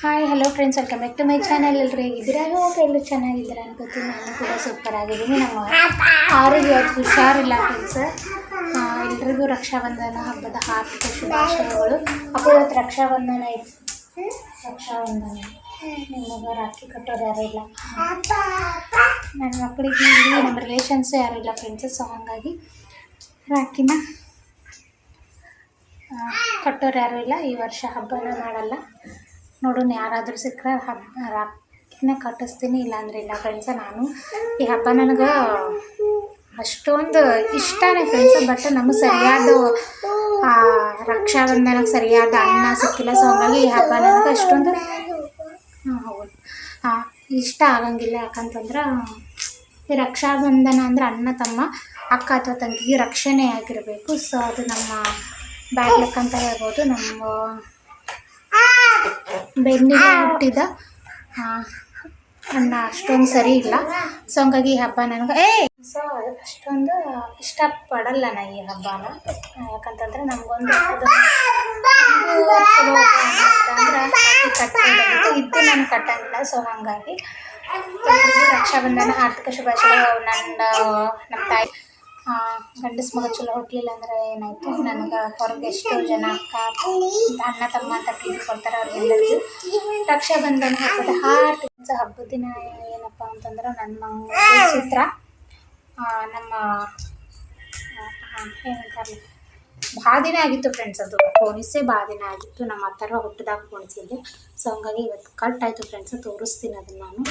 Hi hello friends welcome back to my channel ಎಲ್ಲರೂ ಹೇಗಿದ್ದೀರಾ? ಹೋಗಿ ಎಲ್ಲರೂ ಚೆನ್ನಾಗಿದ್ದೀರಾ ಅನ್ಕೋತೀನಿ ನಾನು ಕೂಡ ಸೂಪರ್ ಆಗಿದ್ದೀನಿ. ನಮ್ಮ ಆರೋಗ್ಯ ಇವತ್ತು ಹುಷಾರಿಲ್ಲ ಫ್ರೆಂಡ್ಸ್ ಎಲ್ರಿಗೂ ರಕ್ಷಾಬಂಧನ ಹಬ್ಬದ ಹಾರ್ದಿಕ ಶುಭಾಶಯಗಳು. ಅಪ್ಪ ಇವತ್ತು ರಕ್ಷಾಬಂಧನ ಇತ್ತು. ರಕ್ಷಾಬಂಧನ? ನಿಮಗೆ ರಾಖಿ ಕಟ್ಟೋರು ಯಾರೂ ಇಲ್ಲ. ನನ್ನ ಮಕ್ಕಳಿಗೆ ಇಲ್ಲಿ ನಮ್ಮ ರಿಲೇಷನ್ಸು ಯಾರೂ ಇಲ್ಲ ಫ್ರೆಂಡ್ಸು ಸೊ ಹಾಗಾಗಿ ರಾಖಿನ ಕಟ್ಟೋರು ಯಾರೂ ಇಲ್ಲ. ಈ ವರ್ಷ ಹಬ್ಬನ ಮಾಡಲ್ಲ. ನೋಡೋಣ ಯಾರಾದರೂ ಸಿಕ್ಕರೆ ಹಬ್ಬ ರಾಕಿನ ಕಟ್ಟಿಸ್ತೀನಿ ಇಲ್ಲಾಂದ್ರೆ ಇಲ್ಲ ಫ್ರೆಂಡ್ಸ ನಾನು. ಈ ಹಬ್ಬ ನನಗೆ ಅಷ್ಟೊಂದು ಇಷ್ಟನೇ ಫ್ರೆಂಡ್ಸ್ ಬಟ್ ನಮಗೆ ಸರಿಯಾದ ಆ, ರಕ್ಷಾಬಂಧನಕ್ಕೆ ಸರಿಯಾದ ಅನ್ನ ಸಿಕ್ಕಿಲ್ಲ ಸೊ ಹಂಗಾಗಿ ಈ ಹಬ್ಬ ನನಗೆ ಅಷ್ಟೊಂದು ಹೌದು. ಇಷ್ಟ ಆಗಂಗಿಲ್ಲ ಯಾಕಂತಂದ್ರೆ ಈ ರಕ್ಷಾಬಂಧನ ಅಂದರೆ ಅಣ್ಣ ತಮ್ಮ ಅಕ್ಕ ಅಥವಾ ತಂಗಿಗೆ ರಕ್ಷಣೆ ಆಗಿರಬೇಕು ಸೊ ಅದು ನಮ್ಮ ಬ್ಯಾಡ್ ಲಕ್ ಅಂತ ಹೇಳ್ಬೋದು. ನಮ್ಮ ಬೆನ್ನಿಗೆ ಹುಟ್ಟಿದ ಅಣ್ಣ ಅಷ್ಟೊಂದು ಸರಿ ಇಲ್ಲ. ಸೊ ಹಂಗಾಗಿ ಈ ಹಬ್ಬ ನನಗೆ ಏ! ಸೊ ಅಷ್ಟೊಂದು ಇಷ್ಟಪಡಲ್ಲ ನಾ ಈ ಹಬ್ಬನ. ಯಾಕಂತಂದ್ರೆ ನಮಗೊಂದು ಕಟ್ಟೋದಂತೂ ಇದ್ದು ನಾನು ಕಟ್ಟಂಗಿಲ್ಲ. ಸೊ ಹಾಗಾಗಿ ರಕ್ಷಾಬಂಧನ ಆರ್ಥಿಕ ಶುಭಾಶಯಗಳು. ನನ್ನ ನಮ್ಮ ತಾಯಿ ಗಂಡಸ ಮಗ ಚಲೋ ಹುಟ್ಟಲಿಲ್ಲ ಅಂದ್ರೆ ಏನಾಯಿತು? ನನಗೆ ಹೊರಗೆ ಎಷ್ಟೋ ಜನ ಅಕ್ಕ, ಅಣ್ಣ, ತಮ್ಮ ಅಂತ ಪ್ರೀತಿ ಕೊಡ್ತಾರೆ ಅವ್ರಿಗೆಲ್ಲರಿಗೂ. ರಕ್ಷಾಬಂಧನ ಹಬ್ಬದ ಹಾರ್ದಿಕ ಹಬ್ಬದ ದಿನ ಏನಪ್ಪ ಅಂತಂದ್ರೆ ನನ್ನ ಸೂತ್ರ ನಮ್ಮ ಏನಂತಾರೆ ಭಾಳ ದಿನ ಆಗಿತ್ತು ಫ್ರೆಂಡ್ಸ್ ಅದು. ಪೋಣಿಸೇ ಭಾಳ ದಿನ ಆಗಿತ್ತು. ನಮ್ಮ ಅತ್ತಾರ ಹುಟ್ಟಿದಾಗ ಪೋಣಿಸಿದ್ದೆ ಸೊ ಹಂಗಾಗಿ ಇವತ್ತು ಕಟ್ ಆಯಿತು ಫ್ರೆಂಡ್ಸ್ ತೋರಿಸ್ತೀನಿ ಅದನ್ನು ನಾನು.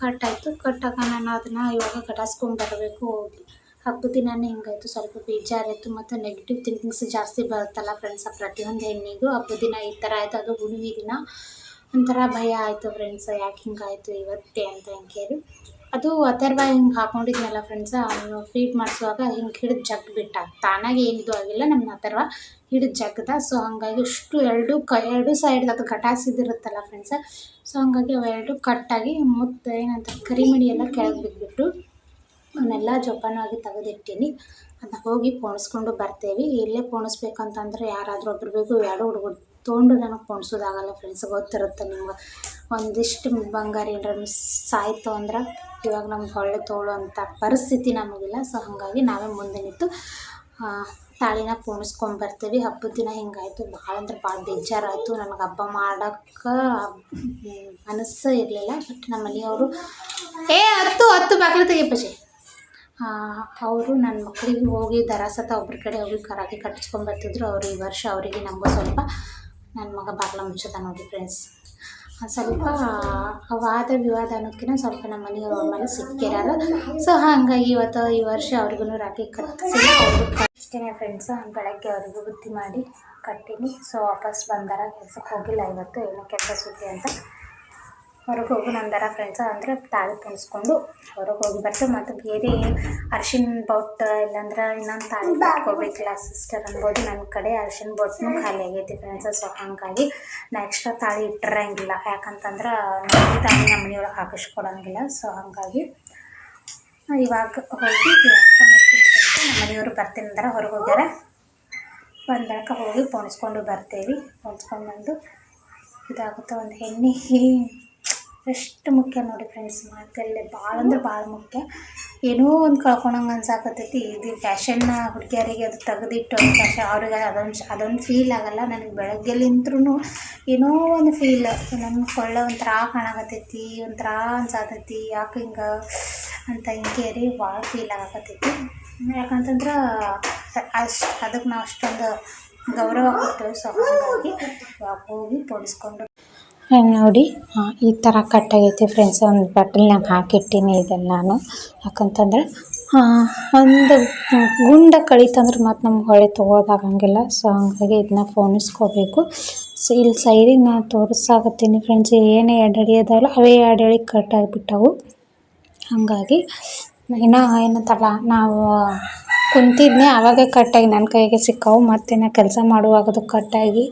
ಕಟ್ ಆಯಿತು. ಆಗ ನಾನು ಅದನ್ನು ಇವಾಗ ಕಟಾಸ್ಕೊಂಡು ಬರಬೇಕು. ಹೋಗಿ ಹಬ್ಬದ ದಿನನೇ ಹಿಂಗಾಯಿತು? ಸ್ವಲ್ಪ ಬೇಜಾರಾಯಿತು ಮತ್ತು ನೆಗೆಟಿವ್ ಥಿಂಕಿಂಗ್ಸ್ ಜಾಸ್ತಿ ಬರುತ್ತಲ್ಲ ಫ್ರೆಂಡ್ಸ್ ಪ್ರತಿಯೊಂದು ಹೆಣ್ಣಿಗೂ ಹಬ್ಬದ ದಿನ ಈ ಥರ ಆಯಿತು, ಅದು ಹುಡುಗಿ ದಿನ. ಒಂಥರ ಭಯ ಆಯಿತು ಫ್ರೆಂಡ್ಸ್ ಯಾಕೆ ಹಿಂಗಾಯಿತು ಇವತ್ತೇ ಅಂತ ಕೇಳಿ. ಅದು ಅಥರ್ವ ಹಿಂಗೆ ಹಾಕೊಂಡಿದ್ನಲ್ಲ ಫ್ರೆಂಡ್ಸ್ ಅವನು ಫೀಡ್ ಮಾಡಿಸುವಾಗ ಹಿಂಗೆ ಹಿಡಿದು ಜಗ್ ಬಿಟ್ಟ. ತಾನಾಗೆ ಏನಿದು ಆಗಿಲ್ಲ ನಮ್ಮ ಅಥರ್ವ ಹಿಡಿದು ಜಗ್ದ. ಸೊ ಹಾಗಾಗಿ ಅಷ್ಟು ಎರಡು ಕ, ಎರಡು ಸೈಡ್ ಅದು ಕಟಾಸಿದಿರುತ್ತಲ್ಲ ಫ್ರೆಂಡ್ಸ್ ಸೊ ಹಾಗಾಗಿ ಅವೆರಡು ಕಟ್ಟಾಗಿ ಮುತ್ತ ಏನಂತ ಕರಿಮಣಿ ಎಲ್ಲ ಕೆಳಗೆ ಬಿದ್ದುಬಿಟ್ಟು ಅವನ್ನೆಲ್ಲ ಜೋಪಾನವಾಗಿ ತೆಗೆದಿಟ್ಟೀನಿ. ಅದನ್ನ ಹೋಗಿ ಪೋಣಿಸ್ಕೊಂಡು ಬರ್ತೇವೆ. ಇಲ್ಲೇ ಪೋಣಿಸ್ಬೇಕಂತಂದ್ರೆ ಯಾರಾದರೂ ಒಬ್ರು ಬೇಕು ಎರಡು ಹುಡುಗರು ತೊಗೊಂಡು ನನಗೆ ಪೋಣಿಸೋದಾಗಲ್ಲ ಫ್ರೆಂಡ್ಸ್ ಗೊತ್ತಿರುತ್ತೆ ನಿಮ್ಗೆ. ಒಂದಿಷ್ಟು ಬಂಗಾರ ಏನಾರ ಮಿಸ್ ಅಂದ್ರೆ ಇವಾಗ ನಮ್ಗೆ ಹೊಳ್ಳೆ ಅಂತ ಪರಿಸ್ಥಿತಿ ನಮಗಿಲ್ಲ. ಸೊ ಹಾಗಾಗಿ ನಾವೇ ಮುಂದೆ ನಿಂತು ತಾಳಿನ ಪೋಣಿಸ್ಕೊಂಡು ಬರ್ತೀವಿ. ಹಬ್ಬದ ದಿನ ಹಿಂಗಾಯಿತು. ಭಾಳ ಅಂದ್ರೆ ಭಾಳ ಬೇಜಾರಾಯಿತು. ನನಗೆ ಹಬ್ಬ ಮಾಡೋಕ್ಕೆ ಮನಸ್ಸು ಇರಲಿಲ್ಲ. ಬಟ್ ನಮ್ಮ ಮನೆಯವರು, ಏ, ಹತ್ತು ಹತ್ತು, ಬಾಗಿಲು ತೆಗಿಪಜೆ ಅವರು ನನ್ನ ಮಕ್ಕಳಿಗೆ ಹೋಗಿ ದರಾಸತ ಒಬ್ರ ಕಡೆ ಹೋಗಿ ಕರಾಗಿ ಕಟ್ಟಿಸ್ಕೊಂಬರ್ತಿದ್ರು ಅವರು ಈ ವರ್ಷ ಅವರಿಗೆ ನಮಗೂ ಸ್ವಲ್ಪ ನನ್ನ ಮಗ ಬಾಗ್ಲ ಮುಚ್ಚದ ನೋಡಿ ಫ್ರೆಂಡ್ಸ್ ಸ್ವಲ್ಪ ವಾದ ವಿವಾದ ಅನ್ನೋಕ್ಕಿಂತ ಸ್ವಲ್ಪ ನಮ್ಮ ಮನೆಯವ್ರ ಮನೆ ಸಿಕ್ಕಿರಲ್ಲ. ಸೊ ಹಾಗಾಗಿ ಇವತ್ತು ಈ ವರ್ಷ ಅವ್ರಿಗೂ ರಾಗಿ ಕಟ್ಟಿಸಿ ಅವರು ಅಷ್ಟೇ ಫ್ರೆಂಡ್ಸ್ ಬೆಳಗ್ಗೆ ಅವ್ರಿಗೂ ಬುದ್ಧಿ ಮಾಡಿ ಕಟ್ಟೀನಿ. ಸೊ ವಾಪಸ್ ಬಂದಾರ ಕೆಲಸಕ್ಕೆ ಹೋಗಿಲ್ಲ ಇವತ್ತು ಏನೋ ಕೆಲಸ ಸುದ್ದಿ ಅಂತ. ಹೊರಗೆ ಹೋಗು ನಂದರ ಫ್ರೆಂಡ್ಸ್ ಅಂದರೆ ತಾಳಿ ಪುಣಿಸ್ಕೊಂಡು ಹೊರಗೆ ಹೋಗಿ ಬರ್ತೀವಿ ಮತ್ತು ಬೇರೆ ಅರ್ಶಿನ ಬೊಟ್ಟು ಇಲ್ಲಾಂದ್ರೆ ಇನ್ನೊಂದು ತಾಳಿ ಕಟ್ಕೋಬೇಕಿಲ್ಲ ಸಿಸ್ಟರ್ ಅನ್ಬೋದು ನನ್ನ ಕಡೆ ಅರ್ಶಿನ ಬೊಟ್ಟನು ಖಾಲಿ ಆಗೈತಿ ಫ್ರೆಂಡ್ಸ್ ಸೊ ಹಾಗಾಗಿ ನಾ ಎಕ್ಸ್ಟ್ರಾ ತಾಳಿ ಇಟ್ಟಿರಂಗಿಲ್ಲ. ಯಾಕಂತಂದ್ರೆ ನಮ್ಮ ತಾಳಿ ನಮ್ಮ ಮನೆಯೊಳಗೆ ಹಾಕಿಸ್ಕೊಡಂಗಿಲ್ಲ ಸೊ ಹಾಗಾಗಿ ಇವಾಗ ಹೋಗಿ ನಮ್ಮ ಮನೆಯವರು ಬರ್ತೀನಿ ಅಂದ್ರೆ ಹೊರಗೆ ಹೋಗ್ಯಾರ. ಬಂದಾಗ ಹೋಗಿ ಪೋಣಿಸ್ಕೊಂಡು ಬರ್ತೇವೆ. ಪೋಣಿಸ್ಕೊಂಡು ಬಂದು ಇದಾಗುತ್ತೆ ಒಂದು ಹೆಣ್ಣಿಗೆ ಎಷ್ಟು ಮುಖ್ಯ ನೋಡಿ ಫ್ರೆಂಡ್ಸ್ ಮಾತಲ್ಲೇ ಭಾಳ ಅಂದ್ರೆ ಭಾಳ ಮುಖ್ಯ. ಏನೋ ಒಂದು ಕಳ್ಕೊಳಂಗೆ ಅನ್ಸಾಕತ್ತೈತಿ, ಇದು ಫ್ಯಾಷನ್ನ ಹುಡುಗಿಯರಿಗೆ ಅದು ತೆಗೆದಿಟ್ಟು ಫ್ಯಾಷನ್ ಅವ್ರಿಗೆ ಅದೊಂದು ಅದೊಂದು ಫೀಲ್ ಆಗಲ್ಲ. ನನಗೆ ಬೆಳಗ್ಗೆ ನಿಂತ್ರೂ ಏನೋ ಒಂದು ಫೀಲ್ ನನ್ನ ಕೊಳ್ಳೆ ಒಂಥರ ಕಾಣಕತ್ತೈತಿ, ಒಂಥರ ಅನ್ಸಾತೈತಿ, ಯಾಕೆ ಹಿಂಗೆ ಅಂತ ಹಿಂಗೇರಿ ಭಾಳ ಫೀಲ್ ಆಗಕತ್ತೈತಿ. ಯಾಕಂತಂದ್ರೆ ಅಷ್ಟು ಅದಕ್ಕೆ ನಾವು ಅಷ್ಟೊಂದು ಗೌರವ ಕೊಡ್ತೇವೆ ಸೊ ಹಾಗಾಗಿ ಹೋಗಿ ಪೋಣಿಸ್ಕೊಂಡು ನೋಡಿ. ಈ ಥರ ಕಟ್ಟಾಗೈತಿ ಫ್ರೆಂಡ್ಸ್ ಒಂದು ಬಟ್ಟಲ್ನಾಗ ಹಾಕಿಟ್ಟೀನಿ ಇದೆಲ್ಲಾನು ನಾನು. ಯಾಕಂತಂದ್ರೆ ಒಂದು ಗುಂಡ ಕಳೀತಂದ್ರೆ ಮತ್ತು ನಮ್ಗೆ ಹೊಳೆ ತೊಗೊಳೋದಾಗಂಗಿಲ್ಲ. ಸೊ ಹಂಗಾಗಿ ಇದನ್ನ ಫೋನಿಸ್ಕೋಬೇಕು. ಸೊ ಇಲ್ಲಿ ಸೈಡಿಗೆ ನಾನು ತೋರಿಸಾಕತ್ತೀನಿ ಫ್ರೆಂಡ್ಸ್ ಏನೇ ಎಡಡಿ ಅದಾವಲ್ಲ ಅವೇ ಎಡಳಿ ಕಟ್ಟಾಗಿಬಿಟ್ಟವು ಹಾಗಾಗಿ, ಇನ್ನೂ ಏನಂತಲ್ಲ, ನಾವು ಕುಂತಿದ್ನೆ ಆವಾಗೇ ಕಟ್ಟಾಗಿ ನನ್ನ ಕೈಗೆ ಸಿಕ್ಕವು. ನಾನು ಕೆಲಸ ಮಾಡುವಾಗದು ಕಟ್ಟಾಗಿ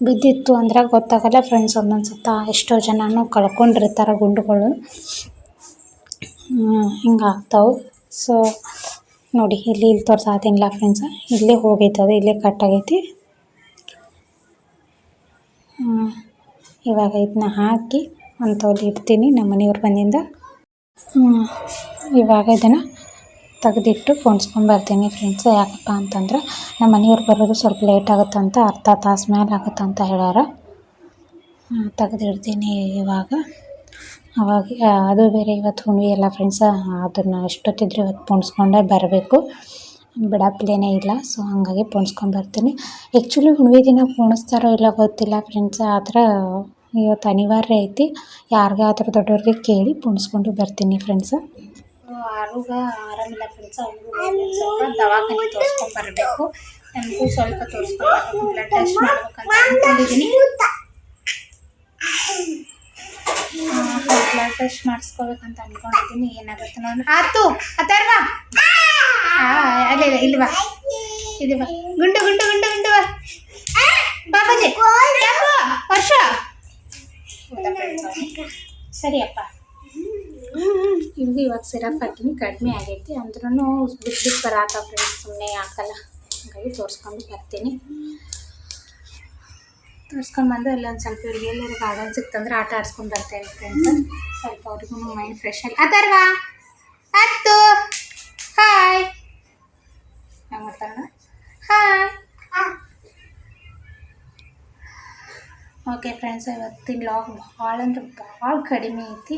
ಬಿದ್ದಿತ್ತು ಅಂದ್ರೆ ಗೊತ್ತಾಗಲ್ಲ ಫ್ರೆಂಡ್ಸ್ ಒಂದೊಂದು ಸತ ಎಷ್ಟೋ ಜನನೂ ಕಳ್ಕೊಂಡಿರ್ತಾರೆ ಗುಂಡುಗಳು. ಹಿಂಗೆ ಆಗ್ತಾವೆ ಸೊ ನೋಡಿ, ಇಲ್ಲಿ ಇಲ್ಲಿ ತೋರ್ಸಾತೀನಿಲ್ಲ ಫ್ರೆಂಡ್ಸ್ ಇಲ್ಲೇ ಹೋಗೈತೆ ಅದು, ಇಲ್ಲೇ ಕಟ್ಟಾಗೈತಿ ಇವಾಗ ಇದನ್ನ ಹಾಕಿ ಅಂಥವ್ರು ಇಡ್ತೀನಿ ನಮ್ಮ ಮನೆಯವ್ರು ಬಂದಿಂದ. ಇವಾಗ ಇದನ್ನು ತೆಗೆದಿಟ್ಟು ಪೋಣಿಸ್ಕೊಂಬರ್ತೀನಿ ಫ್ರೆಂಡ್ಸ್ ಯಾಕಪ್ಪ ಅಂತಂದ್ರೆ ನಮ್ಮ ಮನೆಯವ್ರು ಬರೋದು ಸ್ವಲ್ಪ ಲೇಟ್ ಆಗುತ್ತಂತ ಅರ್ಧ ತಾಸು ಮೇಲೆ ಆಗುತ್ತಂತ ಹೇಳ್ಯಾರ ತೆಗೆದಿಡ್ತೀನಿ ಇವಾಗ. ಅವಾಗ ಅದು ಬೇರೆ ಇವತ್ತು ಹುಣ್ವಿ ಅಲ್ಲ ಫ್ರೆಂಡ್ಸ್ ಅದನ್ನು ಎಷ್ಟೊತ್ತಿದ್ರೆ ಇವತ್ತು ಪೋಣಿಸ್ಕೊಂಡೇ ಬರಬೇಕು. ಬಿಡಪ್ಲೇನೇ ಇಲ್ಲ ಸೊ ಹಾಗಾಗಿ ಬರ್ತೀನಿ. ಆ್ಯಕ್ಚುಲಿ ಹುಣ್ವಿ ದಿನ ಪೋಣಿಸ್ತಾರೋ ಇಲ್ಲ ಗೊತ್ತಿಲ್ಲ ಫ್ರೆಂಡ್ಸ್ ಆದ್ರೆ ಇವತ್ತು ಅನಿವಾರ್ಯ ಐತಿ. ಯಾರಿಗಾದ್ರೂ ದೊಡ್ಡವ್ರಿಗೆ ಕೇಳಿ ಪೋಣಿಸ್ಕೊಂಡು ಬರ್ತೀನಿ ಫ್ರೆಂಡ್ಸ ಆರುಗ ಆರಾಮಿಲ್ಲ ಫ್ರೆಂಡ್ಸ್ ಅವ್ರಿಗೂ ಸ್ವಲ್ಪ ದವಾಖಾನೆ ತೋರಿಸ್ಕೊಂಡು ಬರಬೇಕು. ನನಗೂ ಸ್ವಲ್ಪ ತೋರಿಸ್ಕೊಂಡು ಬ್ಲಡ್ ಟೆಸ್ಟ್ ಮಾಡ್ಬೇಕಂತ ಅಂದ್ಕೊಂಡಿದ್ದೀನಿ ಬ್ಲಡ್ ಟೆಸ್ಟ್ ಮಾಡಿಸ್ಕೋಬೇಕಂತ ಅಂದ್ಕೊಂಡಿದ್ದೀನಿ ಏನಾಗುತ್ತೆ ನೋಡಿ ಆತು, ಅಥರ್ವ. ಅಲ್ಲೇ ಇಲ್ಲ ಬಾ. ಇದು ಬಾ. ಗುಂಡು ಗುಂಡು ಗುಂಡು ಗುಂಡು ಬಾಬಾಜಿ ವರ್ಷ. ಸರಿಯಪ್ಪ. ಇವ್ರಿಗೆ ಇವಾಗ ಸಿರಪ್ ಹಾಕಿನಿ ಕಡಿಮೆ ಆಗೈತಿ ಅಂದ್ರೂ ಬಿಟ್ಟು ಬಿಟ್ಟು ಬರಾತ ಫ್ರೆಂಡ್ಸ್ ಸುಮ್ಮನೆ ಹಾಕಲ್ಲ ಹಾಗಾಗಿ ತೋರಿಸ್ಕೊಂಡು ಬರ್ತೀನಿ ತೋರಿಸ್ಕೊಂಡು ಬಂದು ಅಲ್ಲಿ ಒಂದು ಸ್ವಲ್ಪ ಇವ್ರಿಗೆ ಎಲ್ಲರೂ ಗಾರ್ಡನ್ ಸಿಕ್ತಂದ್ರೆ ಆಟ ಆಡ್ಸ್ಕೊಂಡು ಬರ್ತೇನೆ ಫ್ರೆಂಡ್ಸ್ ಸ್ವಲ್ಪ ಅವ್ರಿಗೂ ಮೈಂಡ್ ಫ್ರೆಶ್ ಆಗಿ ಅಥರ್ವ ಹತ್ತು ಹಾಯ್ ಹೆಂಗೆ ಮಾಡ್ತಾರ ಹಾಯ್ ಓಕೆ ಫ್ರೆಂಡ್ಸ್ ಇವತ್ತಿನ ಲಾಗ್ ಭಾಳ ಅಂದ್ರೆ ಭಾಳ ಕಡಿಮೆ ಐತಿ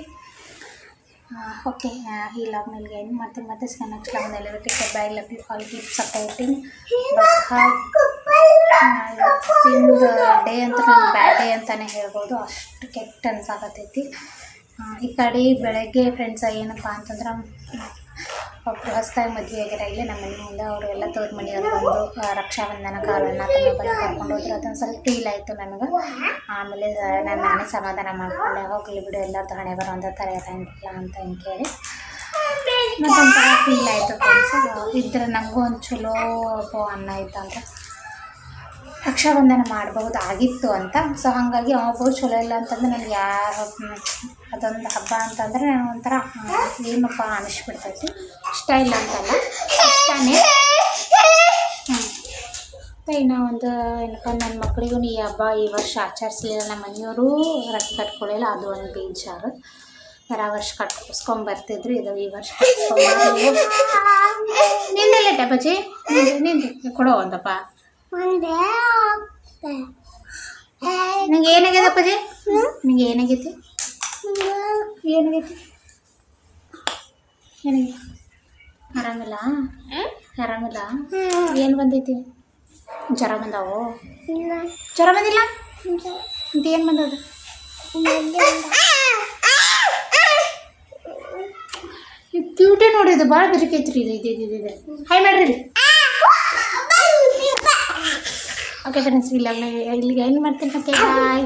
ಓಕೆ ಈ ಲಾಗ್ ಮೇಲೆ ಏನು ಮಾಡ್ತೀನಿ ಮತ್ತೆ ನೆಕ್ಸ್ಟ್ ಲಾಗ್ ಮೇಲೆ take bye love you all keep supporting ಇವತ್ತಿಂದು day ಅಂತ ನಾನು ಬ್ಯಾಡ್ ಡೇ ಅಂತಲೇ ಹೇಳ್ಬೋದು. ಅಷ್ಟು ಕೆಟ್ಟ ಅನ್ಸಾಕತ್ತೈತಿ ಆ, ಈ ಕಡೆ ಬೆಳಗ್ಗೆ ಫ್ರೆಂಡ್ಸ್ ಏನಪ್ಪ ಅಂತಂದ್ರೆ ಒಬ್ಬರು ಹೊಸದಾಗಿ ಮದುವೆ ಆಗ್ಯಾರ ಇಲ್ಲೇ ನಮ್ಮ ಮುಂದೆ ಅವರು ಎಲ್ಲ ತೋರ್ ಮನೆಯವ್ರು ಬಂದು ರಕ್ಷಾಬಂಧನ ಕಾಲನ್ನ ತಮ್ಮ ಕರ್ಕೊಂಡು ಹೋದ್ರು. ಅದೊಂದು ಸ್ವಲ್ಪ ಫೀಲ್ ಆಯಿತು ನನಗೆ. ಆಮೇಲೆ ನಾನು ನಾನೇ ಸಮಾಧಾನ ಮಾಡ್ಕೊಂಡೆ. ಹೋಗಲಿ ಬಿಡು ಎಲ್ಲರದ್ದು ಹಣೆ ಬರೋ ಒಂದೇ ಥರ ಇರಂಗಿಲ್ಲ ಅಂತ ಹಿಂಗೆ ಕೇಳಿ ಮತ್ತೊಂಥರ ಫೀಲ್ ಆಯಿತು ಫ್ರೆಂಡ್ಸ್ ಇದ್ರೆ ನನಗೂ ಒಂದು ಚಲೋ ಅನ್ನ ಅನ್ನ ಬಂಧನ ರಕ್ಷಾಬಂಧನ ಮಾಡಬಹುದಾಗಿತ್ತು ಅಂತ. ಸೊ ಹಾಗಾಗಿ ಅವಾಗ ಚಲೋ ಇಲ್ಲ ಅಂತಂದ್ರೆ ನನಗೆ ಯಾರು ಅದೊಂದು ಹಬ್ಬ ಅಂತಂದರೆ ನಾನು ಒಂಥರ ಏನಪ್ಪ ಅನಿಸ್ಬಿಡ್ತೈತಿ. ಇಷ್ಟ ಇಲ್ಲ ಅಂತಲ್ಲ ಇಷ್ಟನೇ ಹ್ಞೂ ಇನ್ನು ಒಂದು ಏನಪ್ಪ ನನ್ನ ಮಕ್ಕಳಿಗೂ ಈ ಹಬ್ಬ ಈ ವರ್ಷ ಆಚರಿಸಲಿಲ್ಲ ನಮ್ಮ ಮನೆಯವರು ರೊಕ್ಕ ಕಟ್ಕೊಳ್ಳಿಲ್ಲ ಅದು ಒಂದು ಬೇಜಾರು. ಬರ ವರ್ಷ ಕಟ್ಕೊಸ್ಕೊಂಬರ್ತಿದ್ರು ಇದು ಈ ವರ್ಷ ನಿನ್ನೆಲ್ಲೇ ಡಬ್ಬಜಿ ನಿಂದು ಕೊಡೋ ಒಂದಪ್ಪ. ನಿಂಗೆ ಏನಾಗಿದೆ ಅಪ್ಪಾಜಿ? ನಿಂಗೆ ಏನಾಗೈತಿ? ಏನಾಗೈತಿ? ಏನಾಗೈತಿ? ಆರಾಮಿಲ್ಲ? ಆರಾಮಿಲ್ಲ? ಏನು ಬಂದೈತಿ? ಜ್ವರ ಬಂದಾವು? ಜ್ವರ ಬಂದಿಲ್ಲ? ಏನು ಬಂದದ? ಕ್ಯೂಟೇ ನೋಡಿದ್ದು ಭಾಳ ಬೆರಕೈತ್ರಿ ಇದು ಇದು ಇದು ಇದು ಹಾಯ್ ಮಾಡ್ರಿ. ಓಕೆ ಫ್ರೆಂಡ್ಸ್ ಇಲ್ಲ ಇಲ್ಲಿಗೆ ಏನು ಮಾಡ್ತೀನಿ ಓಕೆ ಬಾಯ್